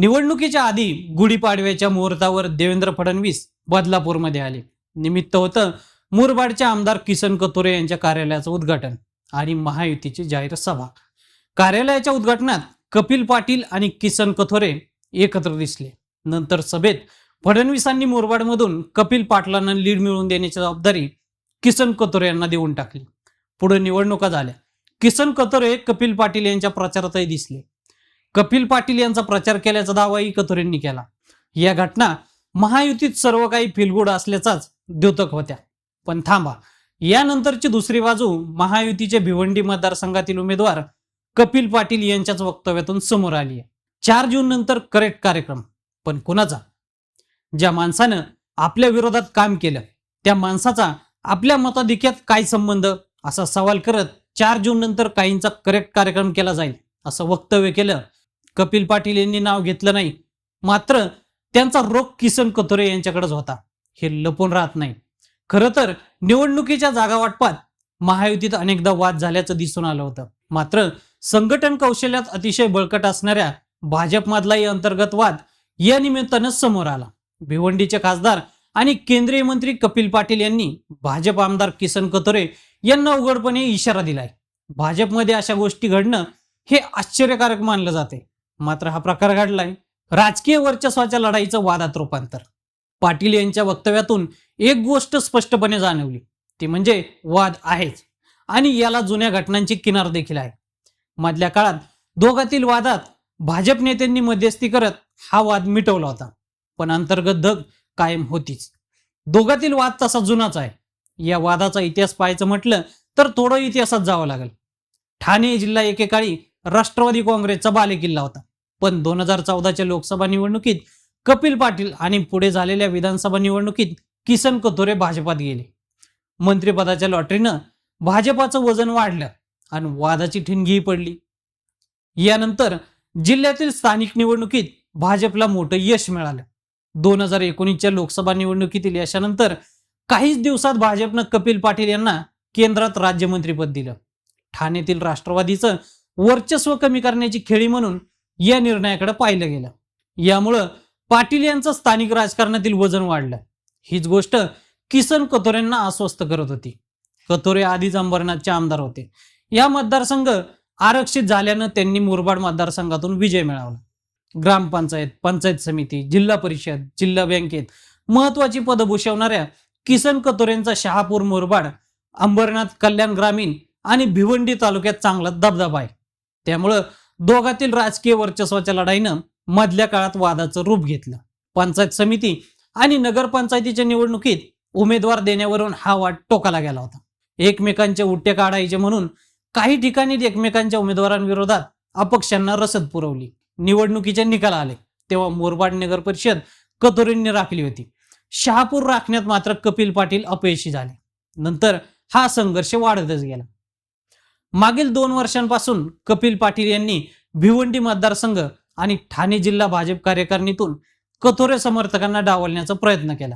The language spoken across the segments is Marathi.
निवडणुकीच्या आधी गुढीपाडव्याच्या मुहूर्तावर देवेंद्र फडणवीस बदलापूरमध्ये आले. निमित्त होतं मुरबाडच्या आमदार किसन कतोरे यांच्या कार्यालयाचं उद्घाटन आणि महायुतीची जाहीर सभा. कार्यालयाच्या उद्घाटनात कपिल पाटील आणि किसन कथोरे एकत्र दिसले. नंतर सभेत फडणवीसांनी मुरबाडमधून कपिल पाटलांना लीड मिळवून देण्याची जबाबदारी किसन कतोरे यांना देऊन टाकली. पुढे निवडणुका झाल्या. किसन कतोरे कपिल पाटील यांच्या प्रचारातही दिसले. कपिल पाटील यांचा प्रचार केल्याचा दावाही कथोरेंनी केला. या घटना महायुतीत सर्व काही फिलगुड असल्याचाच द्योतक होत्या. पण थांबा यानंतरची दुसरी बाजू महायुतीचे भिवंडी मतदारसंघातील उमेदवार कपिल पाटील यांच्याच वक्तव्यातून समोर आली आहे. चार जून नंतर करेक्ट कार्यक्रम पण कुणाचा? ज्या माणसानं आपल्या विरोधात काम केलं त्या माणसाचा आपल्या मताधिक्यात काय संबंध? असा सवाल करत चार जून नंतर काहींचा करेक्ट कार्यक्रम केला जाईल असं वक्तव्य केलं कपिल पाटील यांनी नाव घेतलं नाही. मात्र त्यांचा रोख किसन कथोरे यांच्याकडेच होता. हे लपून राहत नाही. खरं तर निवडणुकीच्या जागा वाटपात महायुतीत अनेकदा वाद झाल्याचं दिसून आलं होतं. मात्र संघटन कौशल्यात अतिशय बळकट असणाऱ्या भाजपमधलाही अंतर्गत वाद या निमित्तानं समोर आला. भिवंडीचे खासदार आणि केंद्रीय मंत्री कपिल पाटील यांनी भाजप आमदार किसन कथोरे यांना उघडपणे इशारा दिलाय. भाजपमध्ये अशा गोष्टी घडणं हे आश्चर्यकारक मानलं जाते. मात्र हा प्रकार घडलाय. राजकीय वर्चस्वाच्या लढाईचं वादात रूपांतर. पाटील यांच्या वक्तव्यातून एक गोष्ट स्पष्टपणे जाणवली. ती म्हणजे वाद आहेच. आणि याला जुन्या घटनांची किनार देखील आहे. मधल्या काळात दोघातील वादात भाजप नेत्यांनी मध्यस्थी करत हा वाद मिटवला होता. पण अंतर्गत धग कायम होतीच. दोघातील वाद तसा जुनाच आहे. या वादाचा इतिहास पाहायचं म्हटलं तर थोडं इतिहासात जावं लागेल. ठाणे जिल्हा एकेकाळी राष्ट्रवादी काँग्रेसचा बालेकिल्ला होता. पण दोन हजार चौदाच्या लोकसभा निवडणुकीत कपिल पाटील आणि पुढे झालेल्या विधानसभा निवडणुकीत किसन कथोरे भाजपात गेले. मंत्रिपदाच्या लॉटरीनं भाजपाचं वजन वाढलं आणि वादाची ठिणगीही पडली. यानंतर जिल्ह्यातील स्थानिक निवडणुकीत भाजपला मोठं यश मिळालं. दोन हजार एकोणीसच्या लोकसभा निवडणुकीतील यशानंतर काहीच दिवसात भाजपनं कपिल पाटील यांना केंद्रात राज्यमंत्रीपद दिलं. ठाण्यातील राष्ट्रवादीचं वर्चस्व कमी करण्याची खेळी म्हणून या निर्णयाकडे पाहिलं गेलं. यामुळं पाटील यांचं स्थानिक राजकारणातील वजन वाढलं. हीच गोष्ट किसन कथोरेंना अस्वस्थ करत होती. कथोरे आधीच अंबरनाथचे आमदार होते. या मतदारसंघ आरक्षित झाल्यानं त्यांनी मुरबाड मतदारसंघातून विजय मिळवला. ग्रामपंचायत पंचायत समिती जिल्हा परिषद जिल्हा बँकेत महत्वाची पदं भूषवणाऱ्या किसन कतोरेंचा शहापूर मुरबाड अंबरनाथ कल्याण ग्रामीण आणि भिवंडी तालुक्यात चांगला दबदबा आहे. त्यामुळं दोघातील राजकीय वर्चस्वाच्या लढाईनं मधल्या काळात वादाचं रूप घेतलं. पंचायत समिती आणि नगरपंचायतीच्या निवडणुकीत उमेदवार देण्यावरून हा वाद टोकाला गेला होता. एकमेकांचे उट्टे काढायचे म्हणून काही ठिकाणी एकमेकांच्या उमेदवारांविरोधात अपक्षांना रसद पुरवली. निवडणुकीचे निकाल आले तेव्हा मोरबाड नगर परिषद कतोरींनी राखली होती. शहापूर राखण्यात मात्र कपिल पाटील अपयशी झाले. नंतर हा संघर्ष वाढतच गेला. मागील दोन वर्षांपासून कपिल पाटील यांनी भिवंडी मतदारसंघ आणि ठाणे जिल्हा भाजप कार्यकारिणीतून कथोरे समर्थकांना डावलण्याचा प्रयत्न केला.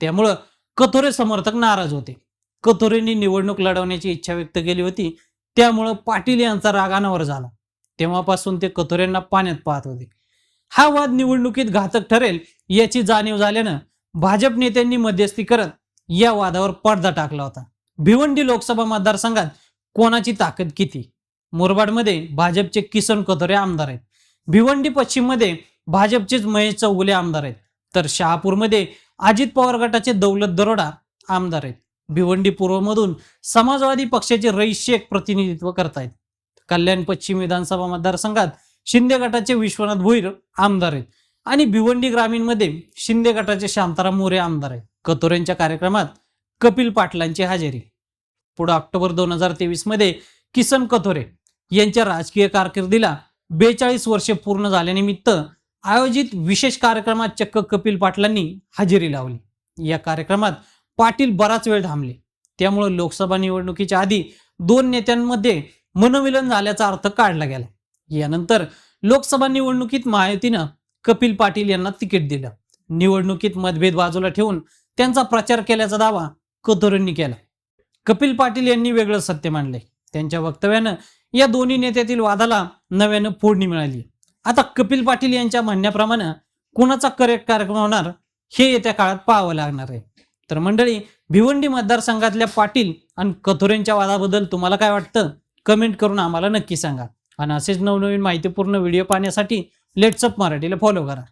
त्यामुळं कथोरे समर्थक नाराज होते. कथोरेंनी निवडणूक लढवण्याची इच्छा व्यक्त केली होती. त्यामुळं पाटील यांचा राग अनावर झाला. तेव्हापासून ते कथोरेंना पाण्यात पाहत होते. हा वाद निवडणुकीत घातक ठरेल याची जाणीव झाल्यानं भाजप नेत्यांनी मध्यस्थी करत या वादावर पडदा टाकला होता. भिवंडी लोकसभा मतदारसंघात कोणाची ताकद किती? मुरबाडमध्ये भाजपचे किसन कतोरे आमदार आहेत. भिवंडी पश्चिममध्ये भाजपचेच महेश चौगुले आमदार आहेत. तर शहापूरमध्ये अजित पवार गटाचे दौलत दरोडा आमदार आहेत. भिवंडी पूर्वमधून समाजवादी पक्षाचे रईस शेख प्रतिनिधित्व करतायत. कल्याण पश्चिम विधानसभा मतदारसंघात शिंदे गटाचे विश्वनाथ भोईर आमदार आहेत. आणि भिवंडी ग्रामीणमध्ये शिंदे गटाचे शांताराम मोरे आमदार आहेत. कतोरेंच्या कार्यक्रमात कपिल पाटलांची हजेरी. पुढे ऑक्टोबर दोन हजार तेवीसमध्ये किसन कथोरे यांच्या राजकीय कारकिर्दीला बेचाळीस वर्षे पूर्ण झाल्यानिमित्त आयोजित विशेष कार्यक्रमात चक्क कपिल पाटलांनी हजेरी लावली. या कार्यक्रमात पाटील बराच वेळ थांबले. त्यामुळे लोकसभा निवडणुकीच्या आधी दोन नेत्यांमध्ये मनोमिलन झाल्याचा अर्थ काढला गेला. यानंतर लोकसभा निवडणुकीत महायुतीनं कपिल पाटील यांना तिकीट दिलं. निवडणुकीत मतभेद बाजूला ठेवून त्यांचा प्रचार केल्याचा दावा कथोरेंनी केला. कपिल पाटील यांनी वेगळं सत्य मांडलंय. त्यांच्या वक्तव्यानं या दोन्ही नेत्यातील वादाला नव्यानं फोडणी मिळाली. आता कपिल पाटील यांच्या म्हणण्याप्रमाणे कोणाचा करेक्ट कार्यक्रम होणार हे येत्या काळात पाहावं लागणार आहे. तर मंडळी भिवंडी मतदारसंघातल्या पाटील आणि कथोरेंच्या वादाबद्दल तुम्हाला काय वाटतं? कमेंट करून आम्हाला नक्की सांगा. आणि असेच नवनवीन माहितीपूर्ण व्हिडिओ पाहण्यासाठी लेट्सअप मराठीला फॉलो करा.